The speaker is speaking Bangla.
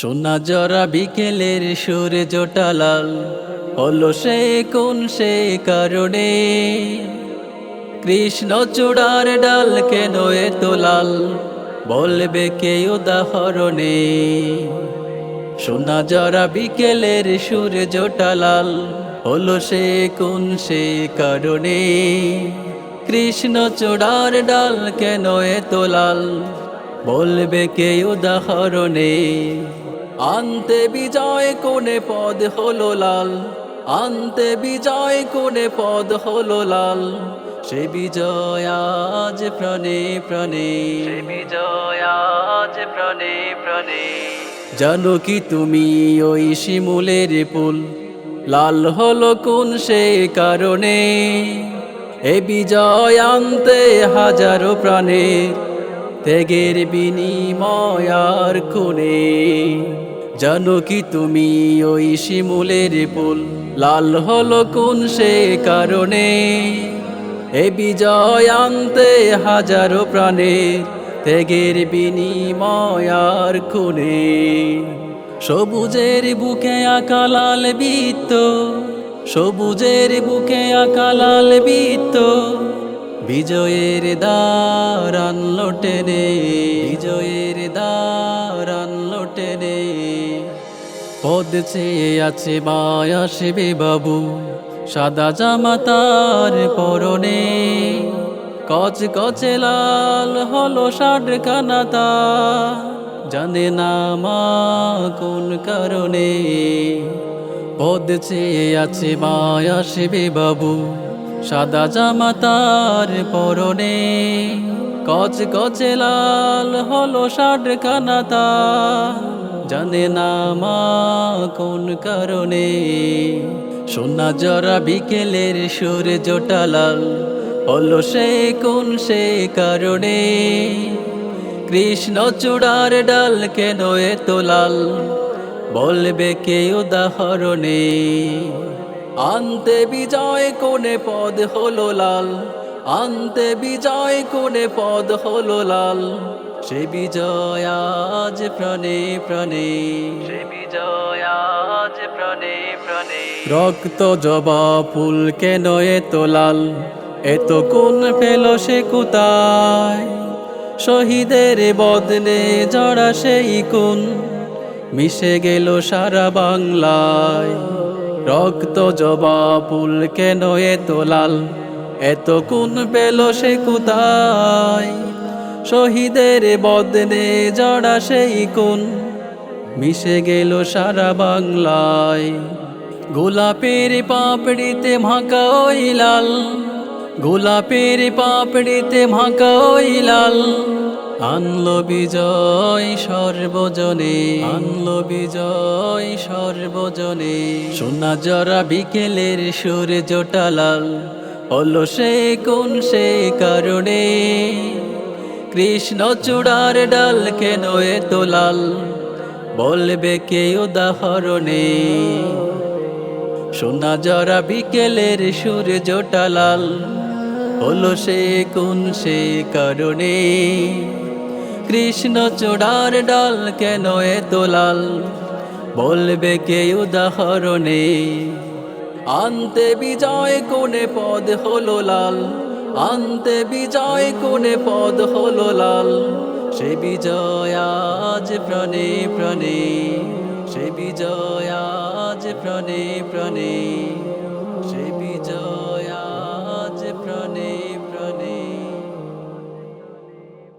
সোনা জরা বিকেলের সুরে জোটালাল হলো সে কোন সে কারণে? কৃষ্ণ চূড়ার ডাল কেন এত লাল? বলবে কে উদাহরণে। সোনা জরা বিকেলের সুরে জোটালাল হলো সে কোন সে কারণে? কৃষ্ণ চূড়ার ডাল কেন এত লাল? বলবে কে উদাহরণে। আনতে বিজয় কোনে পদ হলো লাল? আনতে বিজয় কোনে পদ হলো লাল? সে বিজয় আজ প্রাণে প্রাণে। সে বিজয় আজ প্রাণে প্রাণে। জানো কি তুমি ওই শিমুলের পুল লাল হলো কোন সে কারণে? এ বিজয় আনতে হাজারো প্রাণের ত্যাগের বিনিময়ার কোণে? জানো কি তুমি ওই শিমুলের পুল লাল হলো কোন সে কারণে? এ বিজয় আনতে হাজারো প্রাণের ত্যাগের বিনিময়ার কোণে সবুজের বুকে আকালাল বৃত্ত, সবুজের বুকে আকালাল বৃত্ত। বিজয়ের দ্বার আনলো টেনে, বিজয়ের দ্বার আনলো টেনে। পদ চেয়ে আছে আসবে বাবু। সাদা জামা তার পরনে। কচ কচে লাল হলো ষাট কানাতা জানে না মা কোন কারণে। পদ চেয়ে আছে আসবে বাবু। সাদা জামা তার পরনে। কচ কচে লাল হলো ষাট কানাতা জানে না মা কোন কারণে। সোনা জরা বিকেলের সুরে জোটালাল হলো সে কোন সে কারণে। কৃষ্ণ চূড়ার ডাল কেন এত লাল? বলবে কে উদাহরণে? আনতে বিজয় কোনে পদ হলো লাল? আনতে বিজয় কোনে পদ হলো লাল? সে বিজয় আজ প্রাণে প্রাণে। সে বিজয় আজ প্রাণে প্রাণে। রক্ত জবা ফুল কেন এত লাল? এত কোন পেল সে কোথায়? শহীদের বদলে জড়া সেই কোন? মিশে গেল সারা বাংলায়। রক্ত জবা ফুল কেন এত লাল? এত কোন পেল সে কোথায়? শহীদের বদনে জড়া সেই কোন মিশে গেল সারা বাংলায়। গোলাপের পাপড়িতে ভাঁকা ওই লাল। গোলাপের পাপড়িতে ভাঁকা ওই লাল। আনলো বিজয় সর্বজনে। আনলো বিজয় সর্বজনে। সোনা জরা বিকেলের সুর জোটালাল হলো সে কোন সে কারণে? কৃষ্ণ চূড়ার ডাল কেন এত লাল? বলবে কে উদাহরণে সোনা জরা বিকেলের সুর জোটালাল হলো সে কোন সে কারণে? কৃষ্ণ চূড়ার ডাল কেন এত লাল? বলবে কে উদাহরণে আনতে বিজয় কোনে পদ হলো লাল? আনতে বিজয় কোনে পদ হলো লাল। সে বিজয়াজ প্রণে প্রণে, সে বিজয়াজ প্রণে প্রণে, সে বিজয়াজ প্রণে প্র